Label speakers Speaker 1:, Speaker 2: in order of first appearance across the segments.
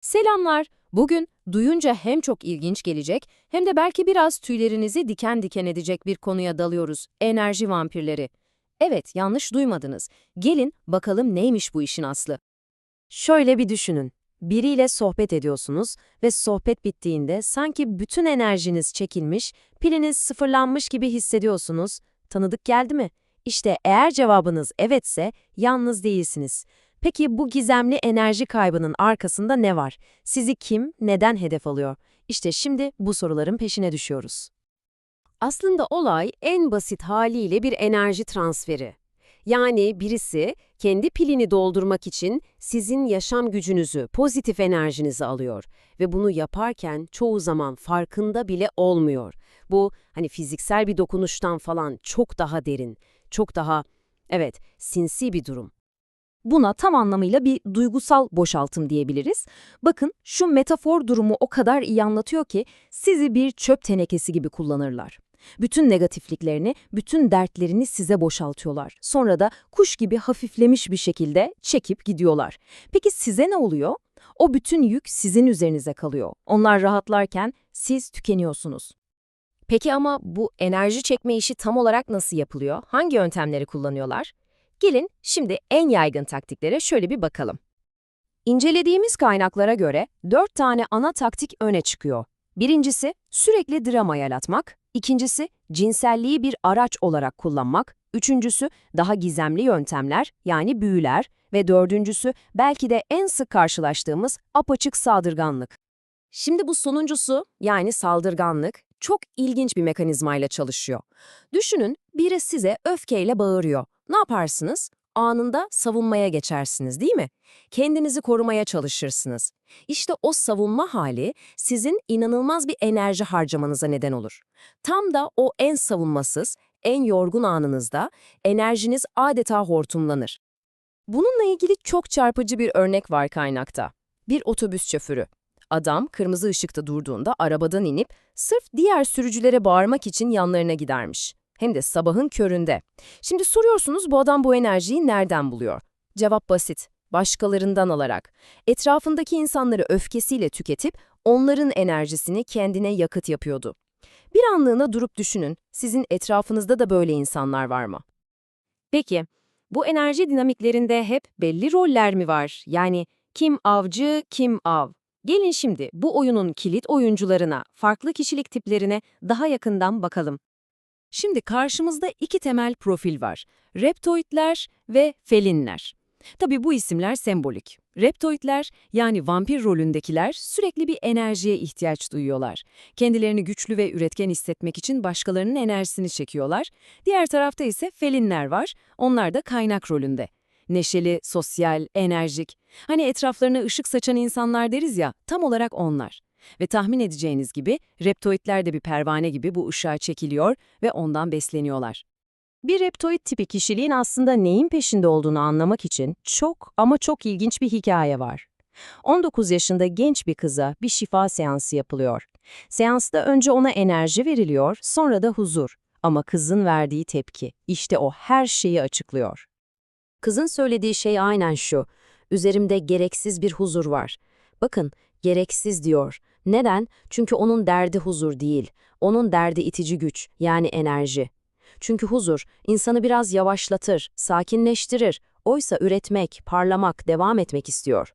Speaker 1: Selamlar. Bugün duyunca hem çok ilginç gelecek hem de belki biraz tüylerinizi diken diken edecek bir konuya dalıyoruz. Enerji vampirleri. Evet, yanlış duymadınız. Gelin bakalım neymiş bu işin aslı. Şöyle bir düşünün. Biriyle sohbet ediyorsunuz ve sohbet bittiğinde sanki bütün enerjiniz çekilmiş, piliniz sıfırlanmış gibi hissediyorsunuz. Tanıdık geldi mi? İşte eğer cevabınız evetse yalnız değilsiniz. Peki bu gizemli enerji kaybının arkasında ne var? Sizi kim, neden hedef alıyor? İşte şimdi bu soruların peşine düşüyoruz. Aslında olay en basit haliyle bir enerji transferi. Yani birisi kendi pilini doldurmak için sizin yaşam gücünüzü, pozitif enerjinizi alıyor ve bunu yaparken çoğu zaman farkında bile olmuyor. Bu hani fiziksel bir dokunuştan falan çok daha derin, çok daha evet sinsi bir durum.
Speaker 2: Buna tam anlamıyla bir duygusal boşaltım diyebiliriz. Bakın şu metafor durumu o kadar iyi anlatıyor ki sizi bir çöp tenekesi gibi kullanırlar. Bütün negatifliklerini, bütün dertlerini size boşaltıyorlar. Sonra da kuş gibi hafiflemiş bir şekilde çekip gidiyorlar. Peki size ne oluyor? O bütün yük sizin üzerinize kalıyor. Onlar rahatlarken siz tükeniyorsunuz.
Speaker 1: Peki ama bu enerji çekme işi tam olarak nasıl yapılıyor? Hangi yöntemleri kullanıyorlar? Gelin şimdi en yaygın taktiklere şöyle bir bakalım. İncelediğimiz kaynaklara göre dört tane ana taktik öne çıkıyor. Birincisi sürekli drama yaratmak, ikincisi cinselliği bir araç olarak kullanmak, üçüncüsü daha gizemli yöntemler yani büyüler ve dördüncüsü belki de en sık karşılaştığımız apaçık saldırganlık. Şimdi bu sonuncusu yani saldırganlık çok ilginç bir mekanizmayla çalışıyor. Düşünün biri size öfkeyle bağırıyor. Ne yaparsınız? Anında savunmaya geçersiniz değil mi? Kendinizi korumaya çalışırsınız. İşte o savunma hali sizin inanılmaz bir enerji harcamanıza neden olur. Tam da o en savunmasız, en yorgun anınızda enerjiniz adeta hortumlanır. Bununla ilgili çok çarpıcı bir örnek var kaynakta. Bir otobüs şoförü. Adam kırmızı ışıkta durduğunda arabadan inip sırf diğer sürücülere bağırmak için yanlarına gidermiş. Hem de sabahın köründe. Şimdi soruyorsunuz bu adam bu enerjiyi nereden buluyor? Cevap basit. Başkalarından alarak. Etrafındaki insanları öfkesiyle tüketip onların enerjisini kendine yakıt yapıyordu. Bir anlığına durup düşünün. Sizin etrafınızda da böyle insanlar var mı? Peki, bu enerji dinamiklerinde hep belli roller mi var? Yani kim avcı, kim av? Gelin şimdi bu oyunun kilit oyuncularına, farklı kişilik tiplerine daha yakından bakalım. Şimdi karşımızda iki temel profil var. Reptoidler ve felinler. Tabii bu isimler sembolik. Reptoidler yani vampir rolündekiler sürekli bir enerjiye ihtiyaç duyuyorlar. Kendilerini güçlü ve üretken hissetmek için başkalarının enerjisini çekiyorlar. Diğer tarafta ise felinler var. Onlar da kaynak rolünde. Neşeli, sosyal, enerjik. Hani etraflarına ışık saçan insanlar deriz ya, tam olarak onlar. Ve tahmin edeceğiniz gibi reptoidler de bir pervane gibi bu ışığa çekiliyor ve ondan besleniyorlar. Bir reptoid tipi kişiliğin aslında neyin peşinde olduğunu anlamak için çok ama çok ilginç bir hikaye var. 19 yaşında genç bir kıza bir şifa seansı yapılıyor. Seansta önce ona enerji veriliyor, sonra da huzur. Ama kızın verdiği tepki, işte o her şeyi açıklıyor. Kızın söylediği şey aynen şu, üzerimde gereksiz bir huzur var. Bakın, gereksiz diyor. Neden? Çünkü onun derdi huzur değil, onun derdi itici güç, yani enerji. Çünkü huzur, insanı biraz yavaşlatır, sakinleştirir, oysa üretmek, parlamak, devam etmek istiyor.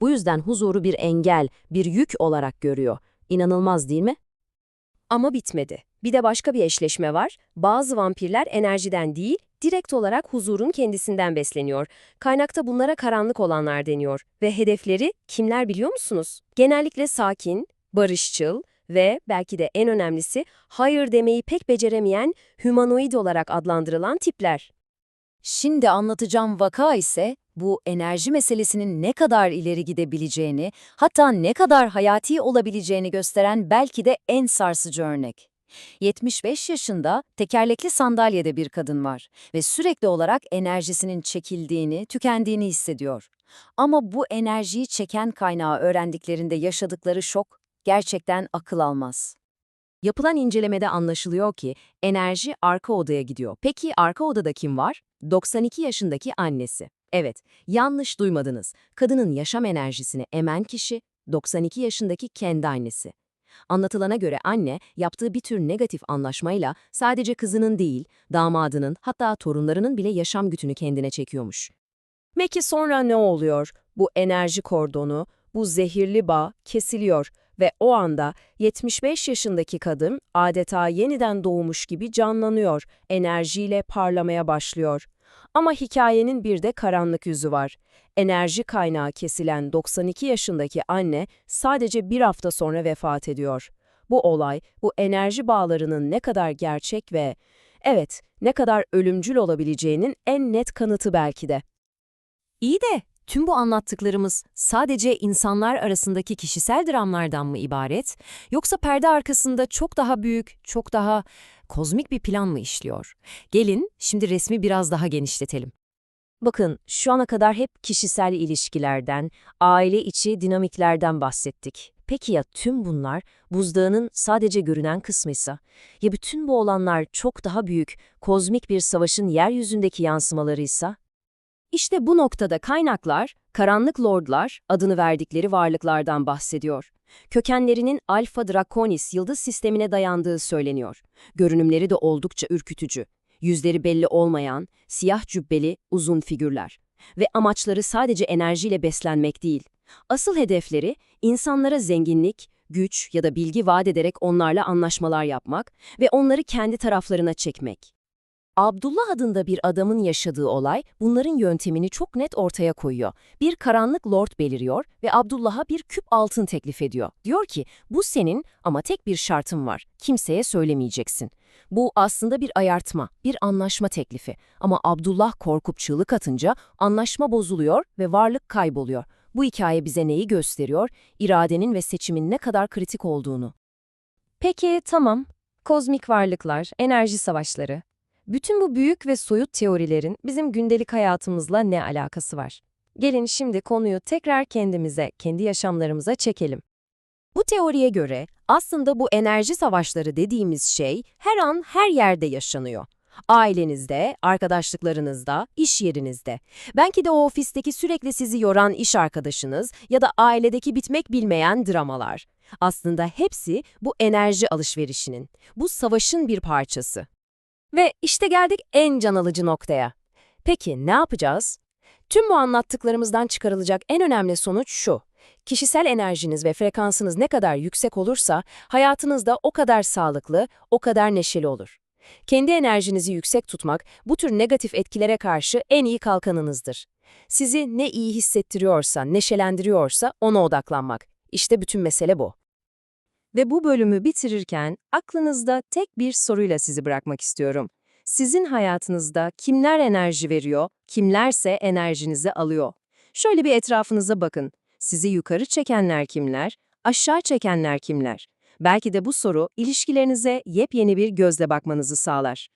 Speaker 1: Bu yüzden huzuru bir engel, bir yük olarak görüyor. İnanılmaz değil mi? Ama bitmedi. Bir de başka bir eşleşme var. Bazı vampirler enerjiden değil, direkt olarak huzurun kendisinden besleniyor. Kaynakta bunlara karanlık olanlar deniyor. Ve hedefleri kimler biliyor musunuz? Genellikle sakin, barışçıl ve belki de en önemlisi hayır demeyi pek beceremeyen humanoid olarak adlandırılan tipler. Şimdi anlatacağım vaka ise bu enerji meselesinin ne kadar ileri gidebileceğini, hatta ne kadar hayati olabileceğini gösteren belki de en sarsıcı örnek. 75 yaşında tekerlekli sandalyede bir kadın var ve sürekli olarak enerjisinin çekildiğini, tükendiğini hissediyor. Ama bu enerjiyi çeken kaynağı öğrendiklerinde yaşadıkları şok gerçekten akıl almaz. Yapılan incelemede anlaşılıyor ki enerji arka odaya gidiyor. Peki arka odada kim var? 92 yaşındaki annesi. Evet, yanlış duymadınız. Kadının yaşam enerjisini emen kişi
Speaker 2: 92 yaşındaki kendi annesi. Anlatılana göre anne, yaptığı bir tür negatif anlaşmayla sadece kızının değil, damadının hatta torunlarının bile yaşam gütünü kendine çekiyormuş.
Speaker 1: Peki sonra ne oluyor? Bu enerji kordonu, bu zehirli bağ kesiliyor ve o anda 75 yaşındaki kadın adeta yeniden doğmuş gibi canlanıyor, enerjiyle parlamaya başlıyor. Ama hikayenin bir de karanlık yüzü var. Enerji kaynağı kesilen 92 yaşındaki anne sadece bir hafta sonra vefat ediyor. Bu olay, bu enerji bağlarının ne kadar gerçek ve, evet, ne kadar ölümcül olabileceğinin en net kanıtı belki de.
Speaker 2: İyi de tüm bu anlattıklarımız sadece insanlar arasındaki kişisel dramlardan mı ibaret, yoksa perde arkasında çok daha büyük, çok daha kozmik bir plan mı işliyor? Gelin şimdi resmi biraz daha genişletelim.
Speaker 1: Bakın, şu ana kadar hep kişisel ilişkilerden, aile içi dinamiklerden bahsettik. Peki ya tüm bunlar buzdağının sadece görünen kısmıysa? Ya bütün bu olanlar çok daha büyük, kozmik bir savaşın yeryüzündeki yansımalarıysa? İşte bu noktada kaynaklar, karanlık lordlar adını verdikleri varlıklardan bahsediyor. Kökenlerinin Alpha Draconis yıldız sistemine dayandığı söyleniyor. Görünümleri de oldukça ürkütücü. Yüzleri belli olmayan, siyah cübbeli, uzun figürler. Ve amaçları sadece enerjiyle beslenmek değil. Asıl hedefleri insanlara zenginlik, güç ya da bilgi vaat ederek onlarla anlaşmalar yapmak ve onları kendi taraflarına çekmek. Abdullah adında bir adamın yaşadığı olay bunların yöntemini çok net ortaya koyuyor. Bir karanlık lord beliriyor ve Abdullah'a bir küp altın teklif ediyor. Diyor ki bu senin ama tek bir şartım var. Kimseye söylemeyeceksin. Bu aslında bir ayartma, bir anlaşma teklifi. Ama Abdullah korkup çığlık atınca anlaşma bozuluyor ve varlık kayboluyor. Bu hikaye bize neyi gösteriyor? İradenin ve seçimin ne kadar kritik olduğunu. Peki tamam. Kozmik varlıklar, enerji savaşları. Bütün bu büyük ve soyut teorilerin bizim gündelik hayatımızla ne alakası var? Gelin şimdi konuyu tekrar kendimize, kendi yaşamlarımıza çekelim. Bu teoriye göre aslında bu enerji savaşları dediğimiz şey her an her yerde yaşanıyor. Ailenizde, arkadaşlıklarınızda, iş yerinizde. Belki de o ofisteki sürekli sizi yoran iş arkadaşınız ya da ailedeki bitmek bilmeyen dramalar. Aslında hepsi bu enerji alışverişinin, bu savaşın bir parçası. Ve işte geldik en can alıcı noktaya. Peki ne yapacağız? Tüm bu anlattıklarımızdan çıkarılacak en önemli sonuç şu. Kişisel enerjiniz ve frekansınız ne kadar yüksek olursa hayatınız da o kadar sağlıklı, o kadar neşeli olur. Kendi enerjinizi yüksek tutmak bu tür negatif etkilere karşı en iyi kalkanınızdır. Sizi ne iyi hissettiriyorsa, neşelendiriyorsa ona odaklanmak. İşte bütün mesele bu. Ve bu bölümü bitirirken aklınızda tek bir soruyla sizi bırakmak istiyorum. Sizin hayatınızda kimler enerji veriyor, kimlerse enerjinizi alıyor? Şöyle bir etrafınıza bakın. Sizi yukarı çekenler kimler, aşağı çekenler kimler? Belki de bu soru ilişkilerinize yepyeni bir gözle bakmanızı sağlar.